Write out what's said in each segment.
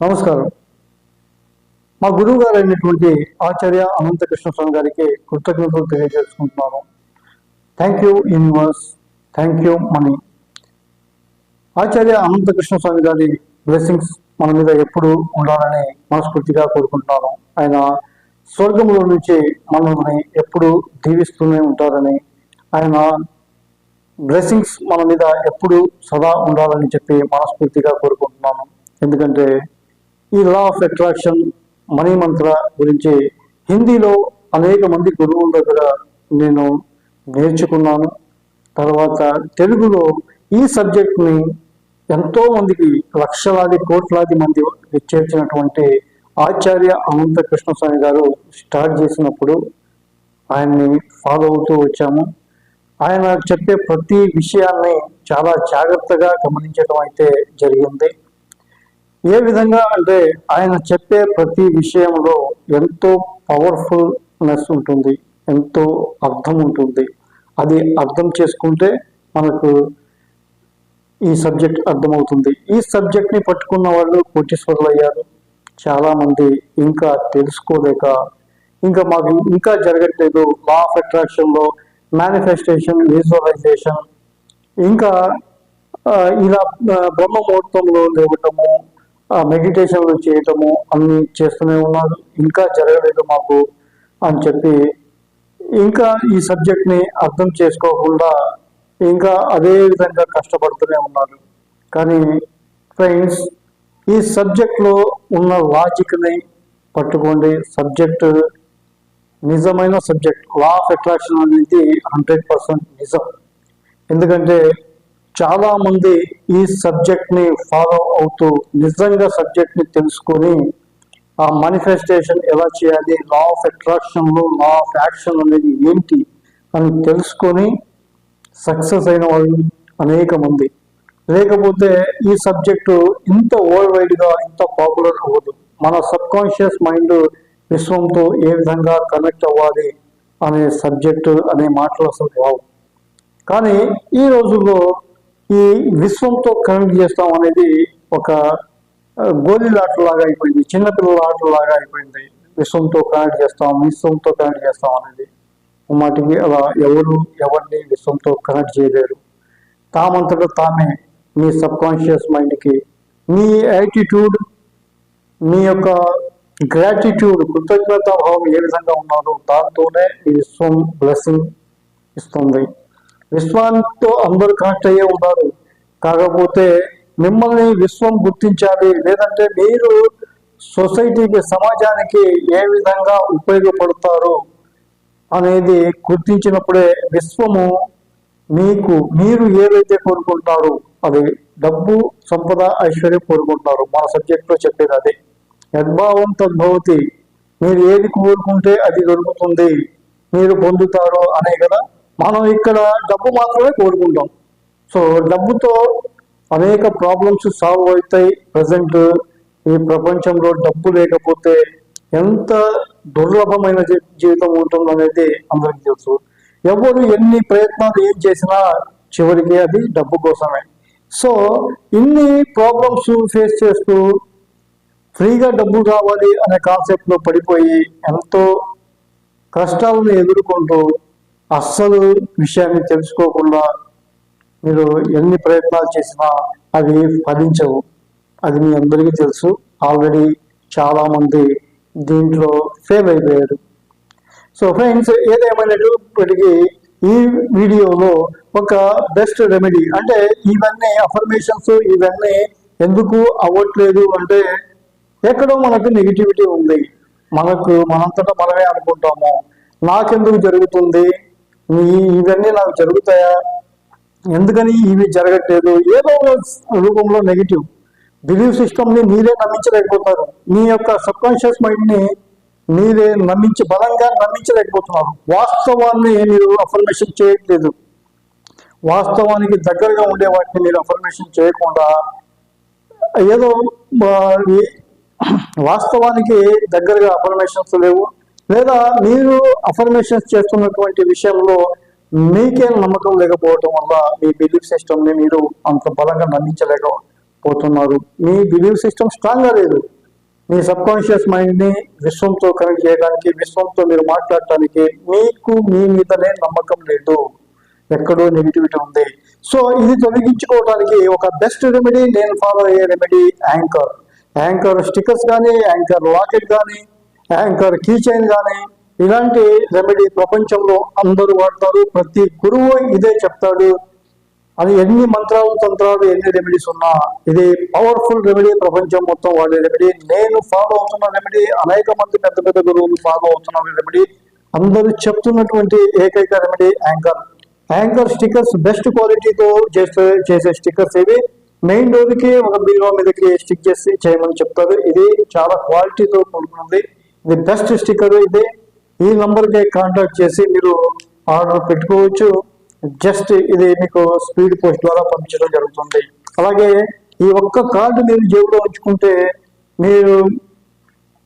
నమస్కారం. మా గురువు గారు అయినటువంటి ఆచార్య అనంత స్వామి గారికి కృతజ్ఞతలు తెలియజేసుకుంటున్నాను. Thank you universe thank you money Acharya Anantha Swami గారి బ్లెస్సింగ్స్ మన మీద ఎప్పుడు ఉండాలని మనస్ఫూర్తిగా కోరుకుంటున్నాను. ఆయన స్వర్గంలో నుంచి మనల్ని ఎప్పుడు దీవిస్తూనే ఉంటారని ఆయన బ్లెస్సింగ్స్ మన మీద ఎప్పుడు సదా ఉండాలని చెప్పి మనస్ఫూర్తిగా కోరుకుంటున్నాను. ఎందుకంటే ఈ లా ఆఫ్ అట్రాక్షన్ మనీ మంత్ర గురించి హిందీలో అనేక మంది గురువుల దగ్గర నేను నేర్చుకున్నాను. తర్వాత తెలుగులో ఈ సబ్జెక్ట్ని ఎంతో మందికి లక్షలాది కోట్లాది మంది చేర్చినటువంటి ఆచార్య అనంతకృష్ణ స్వామి గారు స్టార్ట్ చేసినప్పుడు ఆయన్ని ఫాలో అవుతూ వచ్చాము. ఆయన చెప్పే ప్రతి విషయాన్ని చాలా జాగ్రత్తగా గమనించడం అయితే జరిగింది. ఏ విధంగా అంటే ఆయన చెప్పే ప్రతి విషయంలో ఎంతో పవర్ఫుల్నెస్ ఉంటుంది ఎంతో అర్థం ఉంటుంది. అది అర్థం చేసుకుంటే మనకు ఈ సబ్జెక్ట్ అర్థమవుతుంది. ఈ సబ్జెక్ట్ని పట్టుకున్న వాళ్ళు కోటీశ్వరులు అయ్యారు. చాలామంది ఇంకా తెలుసుకోలేక ఇంకా మాకు ఇంకా జరగట్లేదు. లా ఆఫ్ అట్రాక్షన్లో మేనిఫెస్టేషన్ విజువలైజేషన్ ఇంకా ఇలా బ్రహ్మ ముహూర్తంలో లేవటము మెడిటేషన్లు చేయటము అన్ని చేస్తూనే ఉన్నారు. ఇంకా జరగలేదు మాకు అని చెప్పి ఇంకా ఈ సబ్జెక్ట్ని అర్థం చేసుకోకుండా ఇంకా అదే విధంగా కష్టపడుతూనే ఉన్నారు. కానీ ఫ్రెండ్స్ ఈ సబ్జెక్ట్లో ఉన్న లాజిక్ని పట్టుకోండి. సబ్జెక్టు నిజమైన సబ్జెక్ట్ లా ఆఫ్ అట్రాక్షన్ అనేది హండ్రెడ్ పర్సెంట్ నిజం. ఎందుకంటే చాలా మంది ఈ సబ్జెక్ట్ని ఫాలో అవుతూ నిజంగా సబ్జెక్ట్ని తెలుసుకొని ఆ మేనిఫెస్టేషన్ ఎలా చేయాలి law of attraction law of action అనేది ఏంటి అని తెలుసుకొని సక్సెస్ అయిన వాళ్ళు అనేక మంది. లేకపోతే ఈ సబ్జెక్టు ఇంత వరల్డ్ వైడ్గా ఇంత పాపులర్ అవ్వదు. మన సబ్ కాన్షియస్ మైండ్ విశ్వంతో ఏ విధంగా కనెక్ట్ అవ్వాలి అనే సబ్జెక్టు అనే మాటలు అసలు రావు. కానీ ఈ రోజుల్లో ఈ విశ్వంతో కనెక్ట్ చేస్తాం అనేది ఒక ఆ, అయిపోయింది చిన్నపిల్లల ఆటలాగా అయిపోయింది. విశ్వంతో కనెక్ట్ చేస్తాం విశ్వంతో కనెక్ట్ చేస్తాం అనేది మాటికి అలా ఎవరు ఎవరిని విశ్వంతో కనెక్ట్ చేయలేరు. తామంతటా తామే మీ సబ్ కాన్షియస్ మైండ్కి మీ యాటిట్యూడ్ మీ యొక్క గ్రాటిట్యూడ్ కృతజ్ఞతాభావం ఏ విధంగా ఉన్నారో దాంతోనే ఈ విశ్వం బ్లెస్సింగ్ ఇస్తుంది. విశ్వంతో అందరూ కనెక్ట్ అయ్యే ఉన్నారు. కాకపోతే మిమ్మల్ని విశ్వం గుర్తించాలి. లేదంటే మీరు సొసైటీకి సమాజానికి ఏ విధంగా ఉపయోగపడతారు అనేది గుర్తించినప్పుడే విశ్వము మీకు మీరు ఏదైతే కోరుకుంటారో అది డబ్బు సంపద ఐశ్వర్యం కోరుకుంటారు. మన సబ్జెక్ట్లో చెప్పేది అదే. యద్భావం తద్భవతి మీరు ఏది కోరుకుంటే అది దొరుకుతుంది. మీరు పొందుతారు అనే కదా మనం ఇక్కడ డబ్బు మాత్రమే కోరుకుంటాం. సో డబ్బుతో అనేక ప్రాబ్లమ్స్ సాల్వ్ అవుతాయి. ప్రజెంట్ ఈ ప్రపంచంలో డబ్బు లేకపోతే ఎంత దుర్లభమైన జీవితం జీవితం ఉంటుందనేది అందరికీ తెలుసు. ఎవరు ఎన్ని ప్రయత్నాలు ఏం చేసినా చివరికి అది డబ్బు కోసమే. సో ఇన్ని ప్రాబ్లమ్స్ ఫేస్ చేస్తూ ఫ్రీగా డబ్బు కావాలి అనే కాన్సెప్ట్లో పడిపోయి ఎంతో కష్టాలను ఎదుర్కొంటూ అస్సలు విషయాన్ని తెలుసుకోకుండా మీరు ఎన్ని ప్రయత్నాలు చేసినా అవి ఫలించవు. అది మీ అందరికీ తెలుసు. ఆల్రెడీ చాలామంది దీంట్లో ఫెయిల్ అయిపోయారు. సో ఫ్రెండ్స్ ఏదేమైనప్పటికీ ఈ వీడియోలో ఒక బెస్ట్ రెమెడీ అంటే ఇవన్నీ అఫర్మేషన్స్ ఇవన్నీ ఎందుకు అవ్వట్లేదు అంటే ఎక్కడో మనకు నెగిటివిటీ ఉంది. మనకు మనంతటా మనమే అనుకుంటాము. నాకెందుకు జరుగుతుంది? ఇవన్నీ నాకు జరుగుతాయా? ఎందుకని ఇవి జరగట్లేదు? ఏదో రూపంలో నెగిటివ్ బిలీఫ్ సిస్టమ్ని మీరే నమ్మించలేకపోతారు. మీ యొక్క సబ్ కాన్షియస్ మీరే నమ్మించి బలంగా నమ్మించలేకపోతున్నారు. వాస్తవాన్ని మీరు అఫర్మేషన్ చేయట్లేదు. వాస్తవానికి దగ్గరగా ఉండే వాటిని మీరు అఫర్మేషన్ చేయకుండా ఏదో వాస్తవానికి దగ్గరగా అఫర్మేషన్స్ లేవు. లేదా మీరు అఫర్మేషన్స్ చేస్తున్నటువంటి విషయంలో మీకే నమ్మకం లేకపోవటం వల్ల మీ బిలీఫ్ సిస్టమ్ని మీరు అంత బలంగా నమ్మించలేకపోతున్నారు. మీ బిలీఫ్ సిస్టమ్ స్ట్రాంగ్గా లేదు. మీ సబ్ కాన్షియస్ మైండ్ని విశ్వంతో కనెక్ట్ చేయడానికి విశ్వంతో మీరు మాట్లాడటానికి మీకు మీ మీదనే నమ్మకం లేదు. ఎక్కడో నెగిటివిటీ ఉంది. సో ఇది తొలగించుకోవడానికి ఒక బెస్ట్ రెమెడీ నేను ఫాలో అయ్యే రెమెడీ యాంకర్ యాంకర్ స్టిక్కర్స్ కానీ యాంకర్ లాకెట్ కానీ యాంకర్ కీ చైన్ కానీ ఇలాంటి రెమెడీ ప్రపంచంలో అందరూ వాడతారు. ప్రతి గురువు ఇదే చెప్తాడు. అది ఎన్ని మంత్రాలు తంత్రాలు ఎన్ని రెమెడీస్ ఉన్నా ఇది పవర్ఫుల్ రెమెడీ ప్రపంచం మొత్తం వాడే రెమెడీ నేను ఫాలో అవుతున్న రెమెడీ అనేక మంది పెద్ద పెద్ద గురువులు ఫాలో అవుతున్న రెమెడీ అందరూ చెప్తున్నటువంటి ఏకైక remedy anchor anchor stickers best క్వాలిటీతో చేసే చేసే స్టిక్కర్స్ ఇవి. మెయిన్ డోర్కి ఒక బీరో మీదకి స్టిక్ చేసి చేయమని చెప్తారు. ఇది చాలా క్వాలిటీతో కూడుకున్నది. ఇది బెస్ట్ స్టిక్కర్ ఇది ఈ నంబర్కి కాంటాక్ట్ చేసి మీరు ఆర్డర్ పెట్టుకోవచ్చు. జస్ట్ ఇది మీకు స్పీడ్ పోస్ట్ ద్వారా పంపించడం జరుగుతుంది. అలాగే ఈ ఒక్క కార్డు మీరు జేబులో ఉంచుకుంటే మీరు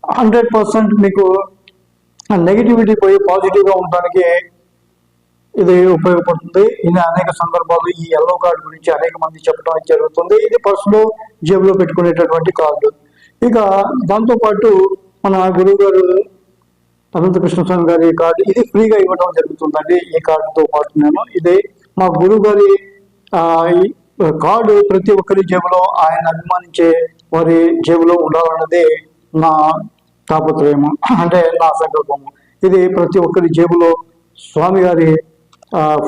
హండ్రెడ్ పర్సెంట్ మీకు నెగిటివిటీ పోయి పాజిటివ్గా ఉండడానికి ఇది ఉపయోగపడుతుంది. ఇది అనేక సందర్భాలు ఈ ఎల్లో కార్డు గురించి అనేక మంది చెప్పడం జరుగుతుంది. ఇది పర్సులో జేబులో పెట్టుకునేటటువంటి కార్డు. ఇక దాంతోపాటు మన గురువు గారు అనంత కృష్ణస్వామి గారి కార్డు ఇది ఫ్రీగా ఇవ్వడం జరుగుతుందండి. ఈ కార్డుతో పాటు నేను ఇది మా గురువు గారి కార్డు ప్రతి ఒక్కరి జేబులో ఆయన అభిమానించే వారి జేబులో ఉండాలన్నది నా తాపత్రయము అంటే నా సంకల్పము. ఇది ప్రతి ఒక్కరి జేబులో స్వామి గారి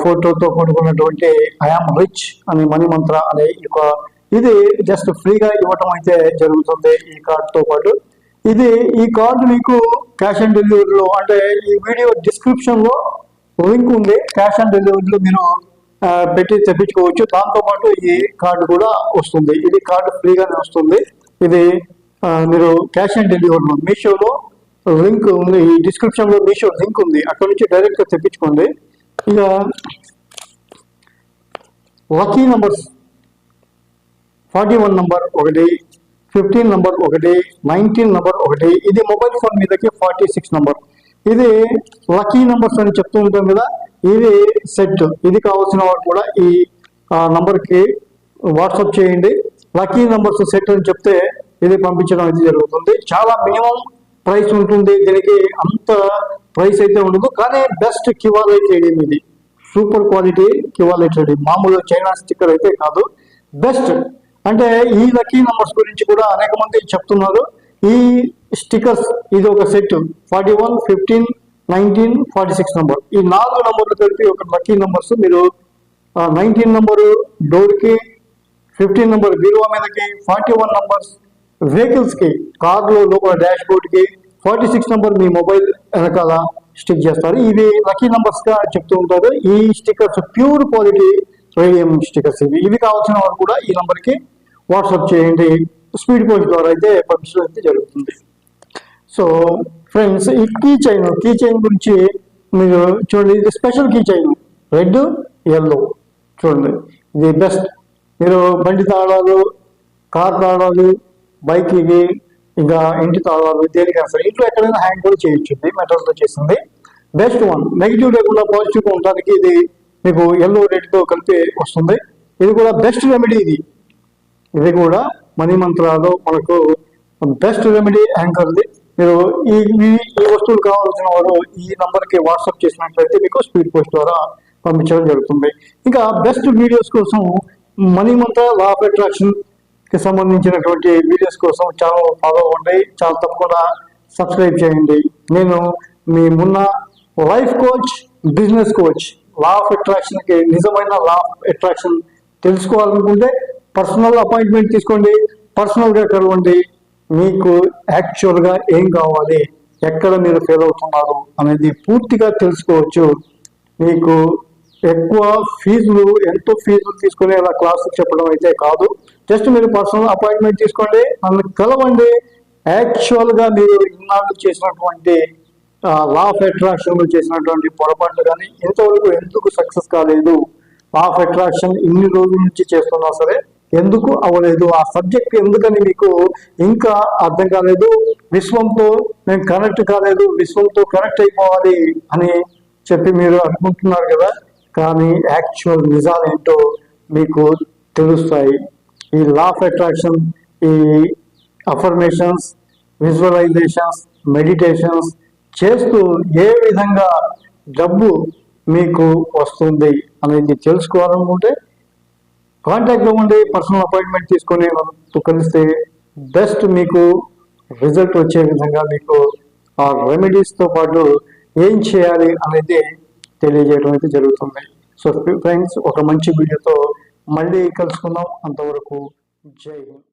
ఫోటోతో కూడుకున్నటువంటి ఐఆమ్ రిచ్ అనే మణి మంత్ర అనే ఇది జస్ట్ ఫ్రీగా ఇవ్వటం అయితే జరుగుతుంది ఈ కార్డుతో పాటు. ఇది ఈ కార్డు మీకు క్యాష్ ఆన్ డెలివరీలో అంటే ఈ వీడియో డిస్క్రిప్షన్లో లింక్ ఉంది. క్యాష్ ఆన్ డెలివరీలో మీరు పెట్టి తెప్పించుకోవచ్చు. దాంతో పాటు ఈ కార్డు కూడా వస్తుంది. ఇది కార్డు ఫ్రీగానే వస్తుంది. ఇది మీరు క్యాష్ ఆన్ డెలివరీలో మీషోలో లింక్ ఉంది. ఈ డిస్క్రిప్షన్లో మీషో లింక్ ఉంది. అక్కడ నుంచి డైరెక్ట్గా తెప్పించుకోండి. ఇక lucky numbers forty one number ఒకటి ఫిఫ్టీన్ నంబర్ ఒకటి నైన్టీన్ నంబర్ ఒకటి ఇది మొబైల్ ఫోన్ మీదకి ఫార్టీ సిక్స్ నంబర్. ఇది లక్కీ నంబర్స్ అని చెప్తూ ఉంటాం కదా ఇది సెట్. ఇది కావాల్సిన వారు కూడా ఈ నంబర్కి వాట్సాప్ చేయండి. లక్కీ నంబర్స్ సెట్ అని చెప్తే ఇది పంపించడం అయితే జరుగుతుంది. చాలా మినిమం ప్రైస్ ఉంటుంది. దీనికి అంత ప్రైస్ అయితే ఉండదు. కానీ బెస్ట్ క్యూఆర్ఐ ఇది సూపర్ క్వాలిటీ క్యూఆర్ఐ మామూలు చైనా స్టిక్కర్ అయితే కాదు. బెస్ట్. అంటే ఈ లక్కీ నంబర్స్ గురించి కూడా అనేక మంది చెప్తున్నారు. ఈ స్టిక్కర్స్ ఇది ఒక set forty one fifteen nineteen forty six number ఈ నాలుగు నంబర్లు కలిపి ఒక లక్కీ నంబర్స్ మీరు నైన్టీన్ నంబరు డోర్కి ఫిఫ్టీన్ నంబర్ బీరువా మీదకి ఫార్టీ వన్ నంబర్స్ వెహికల్స్కి కార్లో లోపల డాష్ బోర్డ్కి ఫార్టీ సిక్స్ నంబర్ మీ మొబైల్ వెనకాల స్టిక్ చేస్తారు. ఇవి లక్కీ నంబర్స్గా చెప్తూ ఉంటారు. ఈ stickers pure quality radium stickers ఇవి ఇవి కావాల్సిన వారు కూడా ఈ నెంబర్కి వాట్సాప్ చేయండి. స్పీడ్ పోస్ట్ ద్వారా అయితే పంపించడం అయితే జరుగుతుంది. సో ఫ్రెండ్స్ ఈ కీ చైన్ కీ చైన్ గురించి మీరు చూడండి. ఇది special key chain red yellow చూడండి. ఇది బెస్ట్ మీరు బండి తాళాలు కార్ తాళాలు బైక్కి ఇంకా ఇంటి తాళాలు దేనికైనా సరే. ఇంట్లో ఎక్కడైనా హ్యాంగ్ కూడా చేయొచ్చు. ఇది మెటల్తో చేసింది బెస్ట్ వన్ నెగిటివ్ లేకుండా పాజిటివ్ ఉండడానికి ఇది మీకు ఎల్లో తో కలిపి వస్తుంది. ఇది కూడా బెస్ట్ రెమెడీ ఇది. ఇది కూడా మనీ మంత్రాలు మనకు బెస్ట్ రెమెడీ యాంకర్ది మీరు ఈ ఈ- వస్తువులు కావాల్సిన వారు ఈ నంబర్కి వాట్సాప్ చేసినట్లయితే మీకు స్పీడ్ పోస్ట్ ద్వారా పంపించడం జరుగుతుంది. ఇంకా బెస్ట్ వీడియోస్ కోసం మనీ మంత్ర లా ఆఫ్ అట్రాక్షన్కి సంబంధించినటువంటి వీడియోస్ కోసం ఛానల్ ఫాలో అవ్వండి. చాలా తప్పకుండా సబ్స్క్రైబ్ చేయండి. నేను మీ Munna life coach business coach law of అట్రాక్షన్కి నిజమైన లా ఆఫ్ అట్రాక్షన్ తెలుసుకోవాలనుకుంటే పర్సనల్ అపాయింట్మెంట్ తీసుకోండి పర్సనల్గా కలవండి. మీకు యాక్చువల్గా ఏం కావాలి ఎక్కడ మీరు ఫెయిల్ అవుతున్నారు అనేది పూర్తిగా తెలుసుకోవచ్చు. మీకు ఎక్కువ ఫీజులు ఎంతో ఫీజులు తీసుకుని అలా క్లాసు చెప్పడం అయితే కాదు. జస్ట్ మీరు పర్సనల్ అపాయింట్మెంట్ తీసుకోండి నన్ను కలవండి. యాక్చువల్గా మీరు ఇన్నాళ్ళు చేసినటువంటి లా ఆఫ్ అట్రాక్షన్ చేసినటువంటి పొరపాట్లు కానీ ఇంతవరకు ఎందుకు సక్సెస్ కాలేదు? లా ఆఫ్ అట్రాక్షన్ ఇన్ని రోజుల నుంచి చేస్తున్నా సరే ఎందుకు అవ్వలేదు? ఆ సబ్జెక్ట్ ఎందుకని మీకు ఇంకా అర్థం కాలేదు? విశ్వంతో మేము కనెక్ట్ కాలేదు? విశ్వంతో కనెక్ట్ అయిపోవాలి అని చెప్పి మీరు అనుకుంటున్నారు కదా? కానీ యాక్చువల్ నిజాలు ఏంటో మీకు తెలుస్తాయి. ఈ లా ఆఫ్ అట్రాక్షన్ ఈ అఫర్మేషన్స్ విజువలైజేషన్స్ మెడిటేషన్స్ చేస్తూ ఏ విధంగా డబ్బు మీకు వస్తుంది అనేది తెలుసుకోవాలనుకుంటే కాంటాక్ట్లో ఉండి పర్సనల్ అపాయింట్మెంట్ తీసుకొని మనతో కలిస్తే బెస్ట్ మీకు రిజల్ట్ వచ్చే విధంగా మీకు ఆ రెమెడీస్తో పాటు ఏం చేయాలి అనేది తెలియజేయడం అయితే జరుగుతుంది. సో ఫ్రెండ్స్ ఒక మంచి వీడియోతో మళ్ళీ కలుసుకుందాం. అంతవరకు జై హింద్.